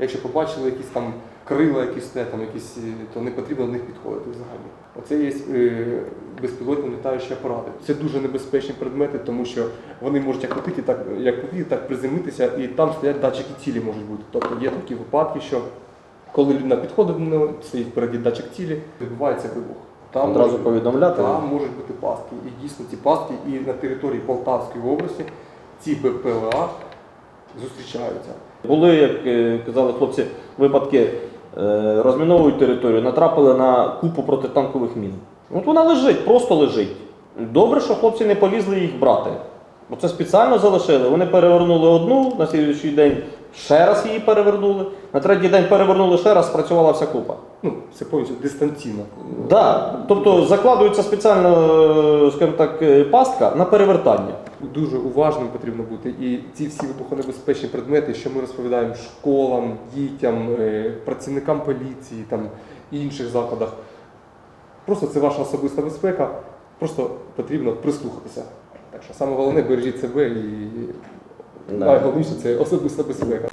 Якщо побачили якісь там крила, якісь там якісь, е, то не потрібно до них підходити взагалі. Оце є е, безпілотні літаючі апарати. Це дуже небезпечні предмети, тому що вони можуть як летіти, так як летіти, так приземлитися, і там стоять датчики цілі можуть бути. Тобто є такі випадки, що коли людина підходить до нього, стоїть впереді датчик цілі, відбувається вибух. Там Одразу може- повідомляти. Там можуть бути пастки. І дійсно ці пастки і на території Полтавської області ці БПЛА зустрічаються. Були, як е, казали хлопці, випадки е, розміновують територію, натрапили на купу протитанкових мін. От вона лежить, просто лежить. Добре, що хлопці не полізли їх брати. Бо це спеціально залишили. Вони перевернули одну, на слідуючий день ще раз її перевернули, на третій день перевернули ще раз, спрацювала вся купа. Ну, це повністю дистанційно. Да. Тобто закладується спеціально, е, скажімо так, е, пастка на перевертання. Дуже уважним потрібно бути. І ці всі вибухонебезпечні предмети, що ми розповідаємо школам, дітям, е, працівникам поліції там, і інших закладах. Просто це ваша особиста безпека. Просто потрібно прислухатися. Так що саме головне бережіть себе і Да. найголовніше це особиста безпека.